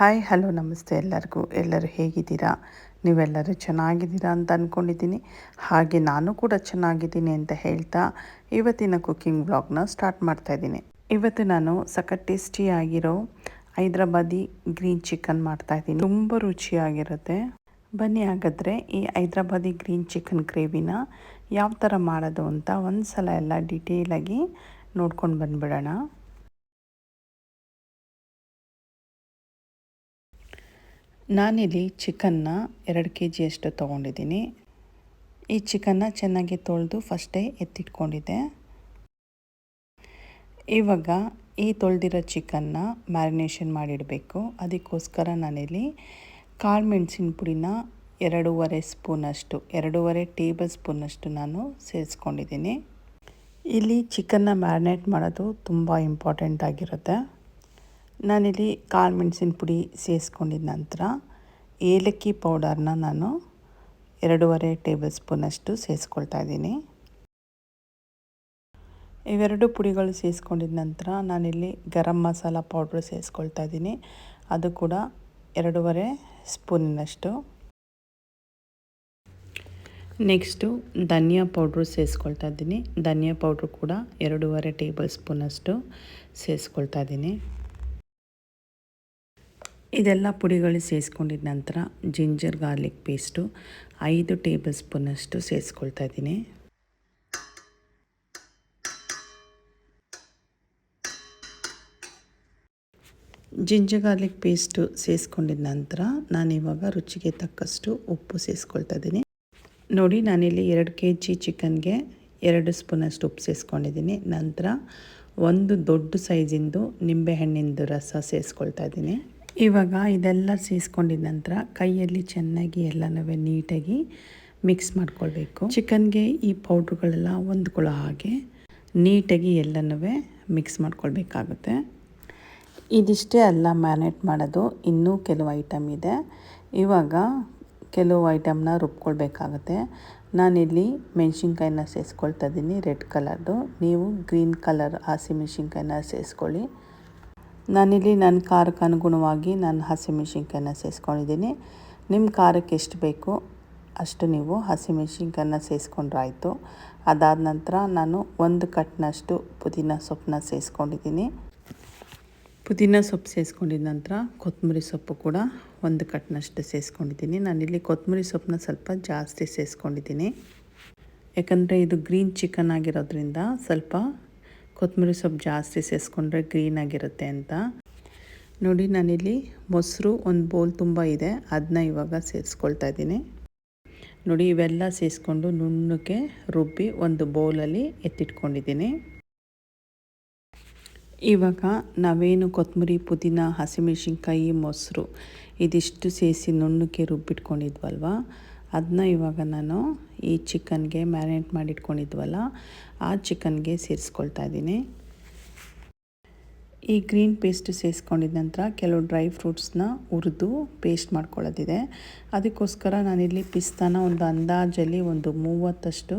Hi, hello, ನಮಸ್ತೆ ಎಲ್ಲರಿಗೂ. ಎಲ್ಲರೂ ಹೇಗಿದ್ದೀರಾ? ನೀವೆಲ್ಲರೂ ಚೆನ್ನಾಗಿದ್ದೀರಾ ಅಂತ ಅಂದ್ಕೊಂಡಿದ್ದೀನಿ ಹಾಗೆ ನಾನು ಕೂಡ ಚೆನ್ನಾಗಿದ್ದೀನಿ ಅಂತ ಹೇಳ್ತಾ ಇವತ್ತಿನ ಕುಕ್ಕಿಂಗ್ ಬ್ಲಾಗ್ನ ಸ್ಟಾರ್ಟ್ ಮಾಡ್ತಾಯಿದ್ದೀನಿ ಇವತ್ತು ನಾನು ಸಖತ್ ಟೇಸ್ಟಿಯಾಗಿರೋ ಹೈದ್ರಾಬಾದಿ ಗ್ರೀನ್ ಚಿಕನ್ ಮಾಡ್ತಾಯಿದ್ದೀನಿ ತುಂಬ ರುಚಿಯಾಗಿರುತ್ತೆ. ಬನ್ನಿ ಹಾಗಾದರೆ ಈ ಹೈದ್ರಾಬಾದಿ ಗ್ರೀನ್ ಚಿಕನ್ ಗ್ರೇವಿನ ಯಾವ ಥರ ಮಾಡೋದು ಅಂತ ಒಂದು ಸಲ ಎಲ್ಲ ಡೀಟೇಲಾಗಿ ನೋಡ್ಕೊಂಡು ಬಂದುಬಿಡೋಣ. ನಾನಿಲ್ಲಿ ಚಿಕನ್ನ ಎರಡು ಕೆ ಜಿಯಷ್ಟು ತೊಗೊಂಡಿದ್ದೀನಿ. ಈ ಚಿಕನ್ನ ಚೆನ್ನಾಗಿ ತೊಳೆದು ಫಸ್ಟೇ ಎತ್ತಿಟ್ಕೊಂಡಿದ್ದೆ. ಇವಾಗ ಈ ತೊಳೆದಿರೋ ಚಿಕನ್ನ ಮ್ಯಾರಿನೇಷನ್ ಮಾಡಿಡಬೇಕು. ಅದಕ್ಕೋಸ್ಕರ ನಾನಿಲ್ಲಿ ಕಾಳು ಮೆಣಸಿನ ಪುಡಿನ ಎರಡೂವರೆ ಸ್ಪೂನಷ್ಟು, ಎರಡೂವರೆ ಟೇಬಲ್ ಸ್ಪೂನಷ್ಟು ನಾನು ಸೇರಿಸ್ಕೊಂಡಿದ್ದೀನಿ. ಇಲ್ಲಿ ಚಿಕನ್ನ ಮ್ಯಾರಿನೇಟ್ ಮಾಡೋದು ತುಂಬ ಇಂಪಾರ್ಟೆಂಟ್ ಆಗಿರುತ್ತೆ. ನಾನಿಲ್ಲಿ ಕಾಳು ಮೆಣಸಿನ ಪುಡಿ ಸೇರಿಸ್ಕೊಂಡಿದ್ದ ನಂತರ ಏಲಕ್ಕಿ ಪೌಡರ್ನ ನಾನು ಎರಡೂವರೆ ಟೇಬಲ್ ಸ್ಪೂನಷ್ಟು ಸೇರಿಸ್ಕೊಳ್ತಾ ಇದ್ದೀನಿ. ಇವೆರಡು ಪುಡಿಗಳು ಸೇರಿಸ್ಕೊಂಡಿದ ನಂತರ ನಾನಿಲ್ಲಿ ಗರಂ ಮಸಾಲ ಪೌಡ್ರ್ ಸೇರಿಸ್ಕೊಳ್ತಾ ಇದ್ದೀನಿ. ಅದು ಕೂಡ ಎರಡೂವರೆ ಸ್ಪೂನಿನಷ್ಟು. ನೆಕ್ಸ್ಟು ಧನಿಯಾ ಪೌಡ್ರು ಸೇರಿಸ್ಕೊಳ್ತಾ ಇದ್ದೀನಿ. ಧನಿಯಾ ಪೌಡ್ರು ಕೂಡ ಎರಡೂವರೆ ಟೇಬಲ್ ಸ್ಪೂನಷ್ಟು ಸೇರಿಸ್ಕೊಳ್ತಾ ಇದ್ದೀನಿ. ಇದೆಲ್ಲ ಪುಡಿಗಳು ಸೇರಿಸ್ಕೊಂಡಿದ್ದ ನಂತರ ಜಿಂಜರ್ ಗಾರ್ಲಿಕ್ ಪೇಸ್ಟು ಐದು ಟೇಬಲ್ ಸ್ಪೂನಷ್ಟು ಸೇರಿಸ್ಕೊಳ್ತಾ ಇದ್ದೀನಿ. ಜಿಂಜರ್ ಗಾರ್ಲಿಕ್ ಪೇಸ್ಟು ಸೇರಿಸ್ಕೊಂಡಿದ್ದ ನಂತರ ನಾನಿವಾಗ ರುಚಿಗೆ ತಕ್ಕಷ್ಟು ಉಪ್ಪು ಸೇರಿಸ್ಕೊಳ್ತಾ ಇದ್ದೀನಿ. ನೋಡಿ, ನಾನಿಲ್ಲಿ ಎರಡು ಕೆ ಜಿ ಚಿಕನ್ಗೆ ಎರಡು ಸ್ಪೂನಷ್ಟು ಉಪ್ಪು ಸೇರಿಸ್ಕೊಂಡಿದ್ದೀನಿ ನಂತರ ಒಂದು ದೊಡ್ಡ ಸೈಜಿಂದು ನಿಂಬೆಹಣ್ಣಿಂದು ರಸ ಸೇರಿಸ್ಕೊಳ್ತಾ ಇದ್ದೀನಿ. ಇವಾಗ ಇದೆಲ್ಲ ಸೇರಿಸ್ಕೊಂಡಿದ ನಂತರ ಕೈಯಲ್ಲಿ ಚೆನ್ನಾಗಿ ಎಲ್ಲನೂ ನೀಟಾಗಿ ಮಿಕ್ಸ್ ಮಾಡ್ಕೊಳ್ಬೇಕು. ಚಿಕನ್ಗೆ ಈ ಪೌಡ್ರುಗಳೆಲ್ಲ ಹೊಂದ್ಕೊಳ್ಳೋ ಹಾಗೆ ನೀಟಾಗಿ ಎಲ್ಲನೂ ಮಿಕ್ಸ್ ಮಾಡ್ಕೊಳ್ಬೇಕಾಗುತ್ತೆ. ಇದಿಷ್ಟೇ ಅಲ್ಲ ಮ್ಯಾನೇಟ್ ಮಾಡೋದು. ಇನ್ನೂ ಕೆಲವು ಐಟಮ್ ಇದೆ. ಇವಾಗ ಕೆಲವು ಐಟಮ್ನ ರುಬ್ಕೊಳ್ಬೇಕಾಗುತ್ತೆ. ನಾನಿಲ್ಲಿ ಮೆಣಸಿನ್ಕಾಯಿನ ಸೇರಿಸ್ಕೊಳ್ತಾ ಇದ್ದೀನಿ. ರೆಡ್ ಕಲರ್ದು. ನೀವು ಗ್ರೀನ್ ಕಲರ್ ಹಸಿಮೆಣ್ಸಿನ್ಕಾಯಿನ ಸೇರಿಸ್ಕೊಳ್ಳಿ ನಾನಿಲ್ಲಿ ನನ್ನ ಖಾರಕ್ಕೆ ಅನುಗುಣವಾಗಿ ನಾನು ಹಸಿಮೆಣ್ಸಿನ್ಕಾಯನ್ನ ಸೇರಿಸ್ಕೊಂಡಿದ್ದೀನಿ ನಿಮ್ಮ ಖಾರಕ್ಕೆ ಎಷ್ಟು ಬೇಕು ಅಷ್ಟು ನೀವು ಹಸಿಮೆಣ್ಸಿನ್ಕಾಯನ್ನ ಸೇರಿಸ್ಕೊಂಡ್ರಾಯಿತು ಅದಾದ ನಂತರ ನಾನು ಒಂದು ಕಟ್ನಷ್ಟು ಪುದೀನ ಸೊಪ್ಪನ್ನ ಸೇರಿಸ್ಕೊಂಡಿದ್ದೀನಿ ಪುದೀನ ಸೊಪ್ಪು ಸೇರಿಸ್ಕೊಂಡಿದ ನಂತರ ಕೊತ್ತಂಬರಿ ಸೊಪ್ಪು ಕೂಡ ಒಂದು ಕಟ್ನಷ್ಟು ಸೇರಿಸ್ಕೊಂಡಿದ್ದೀನಿ ನಾನಿಲ್ಲಿ ಕೊತ್ತಂಬರಿ ಸೊಪ್ಪನ್ನ ಸ್ವಲ್ಪ ಜಾಸ್ತಿ ಸೇರಿಸ್ಕೊಂಡಿದ್ದೀನಿ ಯಾಕಂದರೆ ಇದು ಗ್ರೀನ್ ಚಿಕನ್ ಆಗಿರೋದ್ರಿಂದ ಸ್ವಲ್ಪ ಕೊತ್ತಂಬರಿ ಸೊಪ್ಪು ಜಾಸ್ತಿ ಸೇರಿಸ್ಕೊಂಡ್ರೆ ಗ್ರೀನಾಗಿರುತ್ತೆ ಅಂತ. ನೋಡಿ, ನಾನಿಲ್ಲಿ ಮೊಸರು ಒಂದು ಬೌಲ್ ತುಂಬ ಇದೆ ಅದನ್ನ ಇವಾಗ ಸೇರಿಸ್ಕೊಳ್ತಾ ಇದ್ದೀನಿ. ನೋಡಿ, ಇವೆಲ್ಲ ಸೇರಿಸ್ಕೊಂಡು ನುಣ್ಣಕ್ಕೆ ರುಬ್ಬಿ ಒಂದು ಬೌಲಲ್ಲಿ ಎತ್ತಿಟ್ಕೊಂಡಿದ್ದೀನಿ. ಇವಾಗ ನಾವೇನು ಕೊತ್ತಂಬರಿ, ಪುದೀನ, ಹಸಿಮೆಣ್ಸಿನ್ಕಾಯಿ, ಮೊಸರು ಇದಿಷ್ಟು ಸೇರಿಸಿ ನುಣ್ಣಕ್ಕೆ ರುಬ್ಬಿಟ್ಕೊಂಡಿದ್ವಲ್ವ? ಅದನ್ನ ಇವಾಗ ನಾನು ಈ ಚಿಕನ್ಗೆ ಮ್ಯಾರಿನೇಟ್ ಮಾಡಿಟ್ಕೊಂಡಿದ್ವಲ್ಲ, ಆ ಚಿಕನ್ಗೆ ಸೇರಿಸ್ಕೊಳ್ತಾ ಇದ್ದೀನಿ. ಈ ಗ್ರೀನ್ ಪೇಸ್ಟ್ ಸೇರಿಸ್ಕೊಂಡಿದ ನಂತರ ಕೆಲವು ಡ್ರೈ ಫ್ರೂಟ್ಸ್ನ ಹುರಿದು ಪೇಸ್ಟ್ ಮಾಡ್ಕೊಳ್ಳೋದಿದೆ. ಅದಕ್ಕೋಸ್ಕರ ನಾನಿಲ್ಲಿ ಪಿಸ್ತಾನ ಒಂದು ಅಂದಾಜಲ್ಲಿ ಒಂದು ಮೂವತ್ತಷ್ಟು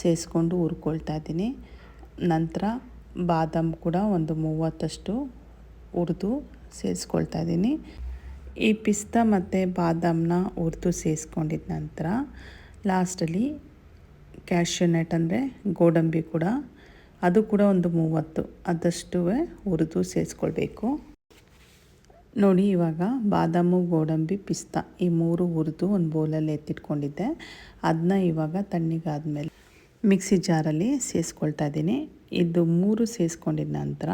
ಸೇರಿಸ್ಕೊಂಡು ಹುರ್ಕೊಳ್ತಾ ಇದ್ದೀನಿ. ನಂತರ ಬಾದಾಮ್ ಕೂಡ ಒಂದು ಮೂವತ್ತಷ್ಟು ಹುರಿದು ಸೇರಿಸ್ಕೊಳ್ತಾ ಇದ್ದೀನಿ. ಈ ಪಿಸ್ತಾ ಮತ್ತು ಬಾದಾಮನ್ನ ಹುರಿದು ಸೇರಿಸ್ಕೊಂಡಿದ್ದ ನಂತರ ಲಾಸ್ಟಲ್ಲಿ ಕ್ಯಾಶ್ಯೂನೆಟ್ ಅಂದರೆ ಗೋಡಂಬಿ ಕೂಡ. ಅದು ಕೂಡ ಒಂದು ಮೂವತ್ತು. ಅದಷ್ಟು ಹುರಿದು ಸೇರಿಸ್ಕೊಳ್ಬೇಕು ನೋಡಿ, ಇವಾಗ ಬಾದಾಮು, ಗೋಡಂಬಿ, ಪಿಸ್ತಾ ಈ ಮೂರು ಹುರಿದು ಒಂದು ಬೌಲಲ್ಲಿ ಎತ್ತಿಟ್ಕೊಂಡಿದ್ದೆ. ಅದನ್ನ ಇವಾಗ ತಣ್ಣಗಾದ್ಮೇಲೆ ಮಿಕ್ಸಿ ಜಾರಲ್ಲಿ ಸೇರಿಸ್ಕೊಳ್ತಾ ಇದ್ದೀನಿ. ಇದು ಮೂರು ಸೇರಿಸ್ಕೊಂಡಿದ್ದ ನಂತರ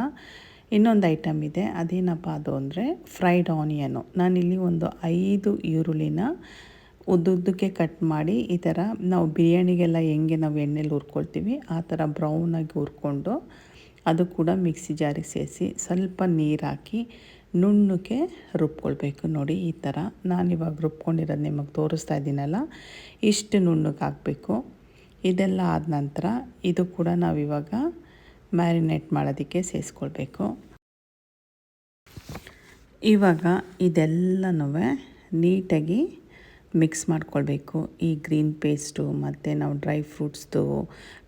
ಇನ್ನೊಂದು ಐಟಮ್ ಇದೆ. ಅದೇನಪ್ಪ ಅದು ಅಂದರೆ ಫ್ರೈಡ್ ಆನಿಯನು ನಾನಿಲ್ಲಿ ಒಂದು ಐದು ಈರುಳ್ಳಿನ ಉದ್ದುದ್ದಕ್ಕೆ ಕಟ್ ಮಾಡಿ ಈ ಥರ ನಾವು ಬಿರಿಯಾನಿಗೆಲ್ಲ ಹೆಂಗೆ ನಾವು ಎಣ್ಣೆಲಿ ಹುರ್ಕೊಳ್ತೀವಿ, ಆ ಥರ ಬ್ರೌನಾಗಿ ಹುರ್ಕೊಂಡು ಅದು ಕೂಡ ಮಿಕ್ಸಿ ಜಾರಿಗೆ ಸೇರಿಸಿ ಸ್ವಲ್ಪ ನೀರು ಹಾಕಿ ನುಣ್ಣಕ್ಕೆ ರುಬ್ಕೊಳ್ಬೇಕು ನೋಡಿ ಈ ಥರ ನಾನಿವಾಗ ರುಬ್ಕೊಂಡಿರೋದು ನಿಮಗೆ ತೋರಿಸ್ತಾ ಇದ್ದೀನಲ್ಲ, ಇಷ್ಟು ನುಣ್ಣಗೆ ಹಾಕಬೇಕು. ಇದೆಲ್ಲ ಆದ ನಂತರ ಇದು ಕೂಡ ನಾವಿವಾಗ ಮ್ಯಾರಿನೇಟ್ ಮಾಡೋದಕ್ಕೆ ಸೇರಿಸ್ಕೊಳ್ಬೇಕು. ಇವಾಗ ಇದೆಲ್ಲನೂ ನೀಟಾಗಿ ಮಿಕ್ಸ್ ಮಾಡ್ಕೊಳ್ಬೇಕು. ಈ ಗ್ರೀನ್ ಪೇಸ್ಟು, ಮತ್ತು ನಾವು ಡ್ರೈ ಫ್ರೂಟ್ಸ್ದು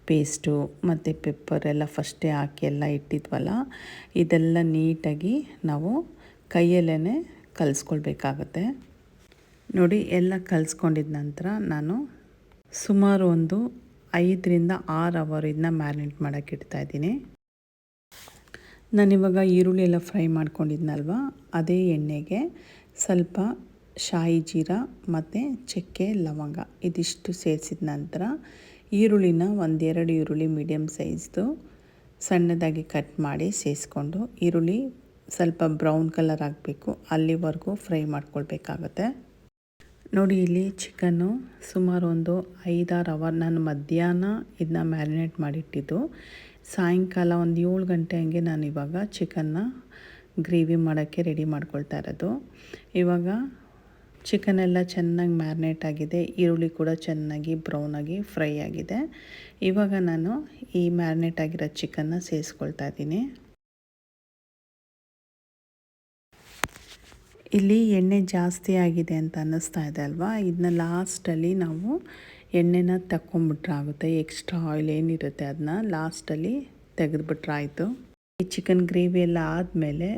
ಪೇಸ್ಟು, ಮತ್ತು ಪೆಪ್ಪರ್ ಎಲ್ಲ ಫಸ್ಟೇ ಹಾಕಿ ಎಲ್ಲ ಇಟ್ಟಿದ್ವಲ್ಲ, ಇದೆಲ್ಲ ನೀಟಾಗಿ ನಾವು ಕೈಯಲ್ಲೇ ಕಲಿಸ್ಕೊಳ್ಬೇಕಾಗತ್ತೆ. ನೋಡಿ, ಎಲ್ಲ ಕಲಿಸ್ಕೊಂಡಿದ ನಂತರ ನಾನು ಸುಮಾರು ಒಂದು ಐದರಿಂದ ಆರು ಅವರ್ ಇದನ್ನ ಮ್ಯಾರಿನೇಟ್ ಮಾಡೋಕ್ಕೆ ಇಡ್ತಾ ಇದ್ದೀನಿ. ನಾನಿವಾಗ ಈರುಳ್ಳಿ ಎಲ್ಲ ಫ್ರೈ ಮಾಡ್ಕೊಂಡಿದ್ನಲ್ವ? ಅದೇ ಎಣ್ಣೆಗೆ ಸ್ವಲ್ಪ ಶಾಯಿ ಜೀರ ಮತ್ತು ಚಕ್ಕೆ ಲವಂಗ ಇದಿಷ್ಟು ಸೇರಿಸಿದ ನಂತರ ಈರುಳ್ಳಿನ ಒಂದೆರಡು ಈರುಳ್ಳಿ ಮೀಡಿಯಮ್ ಸೈಜ್ದು ಸಣ್ಣದಾಗಿ ಕಟ್ ಮಾಡಿ ಸೇರಿಸ್ಕೊಂಡು ಈರುಳ್ಳಿ ಸ್ವಲ್ಪ ಬ್ರೌನ್ ಕಲರ್ ಆಗಬೇಕು, ಅಲ್ಲಿವರೆಗೂ ಫ್ರೈ ಮಾಡ್ಕೊಳ್ಬೇಕಾಗತ್ತೆ. ನೋಡಿ ಇಲ್ಲಿ ಚಿಕನ್ನು ಸುಮಾರು ಒಂದು ಐದಾರು ಅವರ್ ನಾನು ಮಧ್ಯಾಹ್ನ ಇದನ್ನ ಮ್ಯಾರಿನೇಟ್ ಮಾಡಿಟ್ಟಿದ್ದು. ಸಾಯಂಕಾಲ ಒಂದು ಏಳು ಗಂಟೆ ಹಂಗೆ ನಾನು ಇವಾಗ ಚಿಕನ್ನ ಗ್ರೇವಿ ಮಾಡೋಕ್ಕೆ ರೆಡಿ ಮಾಡ್ಕೊಳ್ತಾ ಇರೋದು. ಇವಾಗ ಚಿಕನ್ ಎಲ್ಲ ಚೆನ್ನಾಗಿ ಮ್ಯಾರಿನೇಟ್ ಆಗಿದೆ. ಈರುಳ್ಳಿ ಕೂಡ ಚೆನ್ನಾಗಿ ಬ್ರೌನಾಗಿ ಫ್ರೈ ಆಗಿದೆ. ಇವಾಗ ನಾನು ಈ ಮ್ಯಾರಿನೇಟ್ ಆಗಿರೋ ಚಿಕನ್ನ ಸೇರಿಸ್ಕೊಳ್ತಾ ಇದ್ದೀನಿ. ಇಲ್ಲಿ ಎಣ್ಣೆ ಜಾಸ್ತಿ ಆಗಿದೆ ಅಂತ ಅನ್ನಿಸ್ತಾ ಇದೆ ಅಲ್ವಾ? ಇದನ್ನ ಲಾಸ್ಟಲ್ಲಿ ನಾವು ಎಣ್ಣೆನ ತಕ್ಕೊಂಬಿಟ್ರೆ ಆಗುತ್ತೆ. ಎಕ್ಸ್ಟ್ರಾ ಆಯಿಲ್ ಏನಿರುತ್ತೆ ಅದನ್ನ ಲಾಸ್ಟಲ್ಲಿ ತೆಗೆದುಬಿಟ್ರಾಯಿತು. ಈ ಚಿಕನ್ ಗ್ರೇವಿ ಎಲ್ಲ ಆದಮೇಲೆ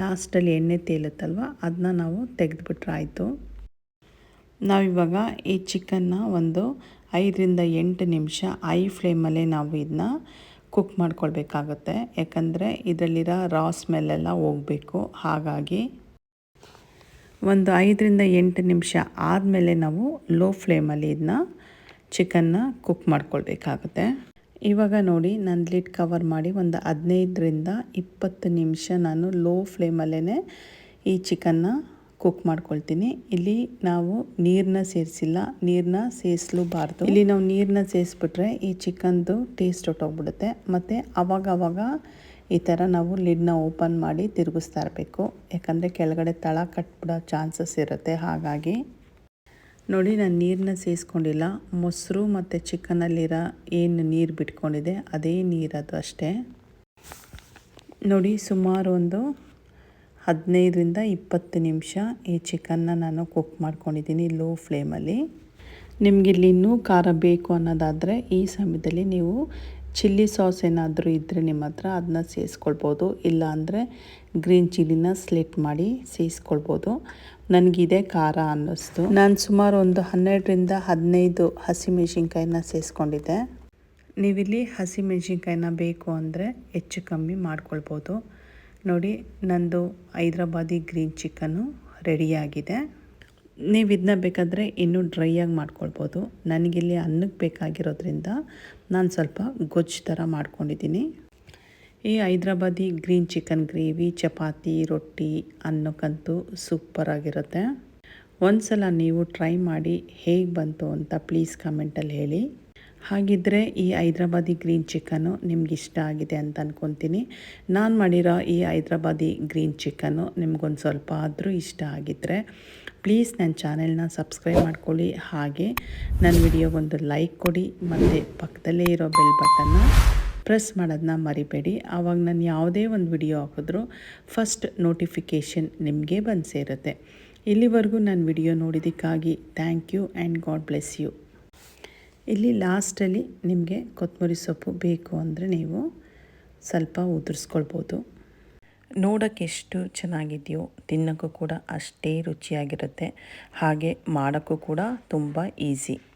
ಲಾಸ್ಟಲ್ಲಿ ಎಣ್ಣೆ ತೇಲುತ್ತಲ್ವ? ಅದನ್ನ ನಾವು ತೆಗೆದುಬಿಟ್ರಾಯಿತು. ನಾವಿವಾಗ ಈ ಚಿಕನ್ನ ಒಂದು ಐದರಿಂದ ಎಂಟು ನಿಮಿಷ ಐ ಫ್ಲೇಮಲ್ಲೇ ನಾವು ಇದನ್ನ ಕುಕ್ ಮಾಡ್ಕೊಳ್ಬೇಕಾಗತ್ತೆ. ಯಾಕಂದರೆ ಇದರಲ್ಲಿರೋ ರಾ ಸ್ಮೆಲ್ಲೆಲ್ಲ ಹೋಗಬೇಕು. ಹಾಗಾಗಿ ಒಂದು ಐದರಿಂದ ಎಂಟು ನಿಮಿಷ ಆದಮೇಲೆ ನಾವು ಲೋ ಫ್ಲೇಮಲ್ಲಿ ಇದನ್ನ ಚಿಕನ್ನ ಕುಕ್ ಮಾಡ್ಕೊಳ್ಬೇಕಾಗುತ್ತೆ. ಇವಾಗ ನೋಡಿ, ನಾನು ಲಿಡ್ ಕವರ್ ಮಾಡಿ ಒಂದು ಹದಿನೈದರಿಂದ ಇಪ್ಪತ್ತು ನಿಮಿಷ ನಾನು ಲೋ ಫ್ಲೇಮಲ್ಲೇ ಈ ಚಿಕನ್ನ ಕುಕ್ ಮಾಡ್ಕೊಳ್ತೀನಿ. ಇಲ್ಲಿ ನಾವು ನೀರನ್ನ ಸೇರಿಸಿಲ್ಲ ನೀರನ್ನ ಸೇರಿಸಲೂಬಾರ್ದು ಇಲ್ಲಿ ನಾವು ನೀರನ್ನ ಸೇರಿಸ್ಬಿಟ್ರೆ ಈ ಚಿಕನ್ದು ಟೇಸ್ಟ್ ಹೊಟ್ಟೋಗ್ಬಿಡುತ್ತೆ ಮತ್ತು ಅವಾಗವಾಗ ಅವಾಗ ಈ ಥರ ನಾವು ಲಿಡ್ನ ಓಪನ್ ಮಾಡಿ ತಿರುಗಿಸ್ತಾ ಇರಬೇಕು. ಯಾಕಂದರೆ ಕೆಳಗಡೆ ತಳ ಕಟ್ಬಿಡೋ ಚಾನ್ಸಸ್ ಇರುತ್ತೆ. ಹಾಗಾಗಿ ನೋಡಿ, ನಾನು ನೀರನ್ನ ಸೇರಿಸ್ಕೊಂಡಿಲ್ಲ ಮೊಸರು ಮತ್ತು ಚಿಕನಲ್ಲಿರೋ ಏನು ನೀರು ಬಿಟ್ಕೊಂಡಿದೆ, ಅದೇ ನೀರದು ಅಷ್ಟೇ. ನೋಡಿ, ಸುಮಾರು ಒಂದು ಹದಿನೈದರಿಂದ ಇಪ್ಪತ್ತು ನಿಮಿಷ ಈ ಚಿಕನ್ನ ನಾನು ಕುಕ್ ಮಾಡ್ಕೊಂಡಿದ್ದೀನಿ ಲೋ ಫ್ಲೇಮಲ್ಲಿ. ನಿಮಗೆ ಇಲ್ಲಿ ಇನ್ನೂ ಖಾರ ಬೇಕು ಅನ್ನೋದಾದರೆ ಈ ಸಮಯದಲ್ಲಿ ನೀವು ಚಿಲ್ಲಿ ಸಾಸ್ ಏನಾದರೂ ಇದ್ದರೆ ನಿಮ್ಮ ಹತ್ರ ಅದನ್ನ ಸೇರಿಸ್ಕೊಳ್ಬೋದು ಇಲ್ಲ ಅಂದರೆ ಗ್ರೀನ್ ಚಿಲ್ಲಿನ ಸ್ಲಿಟ್ ಮಾಡಿ ಸೇರಿಸ್ಕೊಳ್ಬೋದು ನನಗಿದೆ ಖಾರ ಅನ್ನಿಸ್ತು. ನಾನು ಸುಮಾರು ಒಂದು ಹನ್ನೆರಡರಿಂದ ಹದಿನೈದು ಹಸಿಮೆಣ್ಸಿನ್ಕಾಯಿನ ಸೇರಿಸ್ಕೊಂಡಿದ್ದೆ ನೀವಿಲ್ಲಿ ಹಸಿಮೆಣ್ಸಿನ್ಕಾಯಿನ ಬೇಕು ಅಂದರೆ ಹೆಚ್ಚು ಕಮ್ಮಿ ಮಾಡ್ಕೊಳ್ಬೋದು. ನೋಡಿ, ನಂದು ಹೈದ್ರಾಬಾದಿ ಗ್ರೀನ್ ಚಿಕನ್ನು ರೆಡಿಯಾಗಿದೆ. ನೀವು ಇದನ್ನ ಬೇಕಾದರೆ ಇನ್ನೂ ಡ್ರೈಯಾಗಿ ಮಾಡ್ಕೊಳ್ಬೋದು. ನನಗಿಲ್ಲಿ ಅನ್ನಕ್ಕೆ ಬೇಕಾಗಿರೋದ್ರಿಂದ ನಾನು ಸ್ವಲ್ಪ ಗೊಜ್ಜು ಥರ ಮಾಡ್ಕೊಂಡಿದ್ದೀನಿ. ಈ Hyderabadi green chicken gravy, chapati, ರೊಟ್ಟಿ, ಅನ್ನಕ್ಕಂತೂ ಸೂಪರಾಗಿರುತ್ತೆ ಒಂದು ಸಲ ನೀವು ಟ್ರೈ ಮಾಡಿ ಹೇಗೆ ಬಂತು ಅಂತ ಪ್ಲೀಸ್ ಕಮೆಂಟಲ್ಲಿ ಹೇಳಿ. ಹಾಗಿದ್ದರೆ ಈ ಹೈದ್ರಾಬಾದಿ ಗ್ರೀನ್ ಚಿಕನು ನಿಮ್ಗೆ ಇಷ್ಟ ಆಗಿದೆ ಅಂತ ಅಂದ್ಕೊತೀನಿ ನಾನು ಮಾಡಿರೋ ಈ ಹೈದ್ರಾಬಾದಿ ಗ್ರೀನ್ ಚಿಕನು ನಿಮ್ಗೊಂದು ಸ್ವಲ್ಪ ಆದರೂ ಇಷ್ಟ ಆಗಿದ್ದರೆ ಪ್ಲೀಸ್ ನನ್ನ ಚಾನೆಲ್ನ ಸಬ್ಸ್ಕ್ರೈಬ್ ಮಾಡ್ಕೊಳ್ಳಿ. ಹಾಗೆ ನನ್ನ ವಿಡಿಯೋಗೊಂದು ಲೈಕ್ ಕೊಡಿ. ಮತ್ತು ಪಕ್ಕದಲ್ಲೇ ಇರೋ ಬೆಲ್ ಬಟನ್ನ ಪ್ರೆಸ್ ಮಾಡೋದನ್ನ ಮರಿಬೇಡಿ. ಆವಾಗ ನಾನು ಯಾವುದೇ ಒಂದು ವಿಡಿಯೋ ಹಾಕಿದ್ರೂ ಫಸ್ಟ್ ನೋಟಿಫಿಕೇಷನ್ ನಿಮಗೆ ಬಂದು ಸೇರುತ್ತೆ. ಇಲ್ಲಿವರೆಗೂ ನಾನು video ನೋಡಿದ್ದಕ್ಕಾಗಿ thank you and God bless you. ಇಲ್ಲಿ ಲಾಸ್ಟಲ್ಲಿ ನಿಮಗೆ ಕೊತ್ತಂಬರಿ ಸೊಪ್ಪು ಬೇಕು ಅಂದರೆ ನೀವು ಸ್ವಲ್ಪ ಉದುರಿಸ್ಕೊಳ್ಬೋದು. ನೋಡೋಕ್ಕೆ ಎಷ್ಟು ಚೆನ್ನಾಗಿದೆಯೋ ತಿನ್ನೋಕ್ಕೂ ಕೂಡ ಅಷ್ಟೇ ರುಚಿಯಾಗಿರುತ್ತೆ. ಹಾಗೆ ಮಾಡೋಕ್ಕೂ ಕೂಡ ತುಂಬ ಈಸಿ.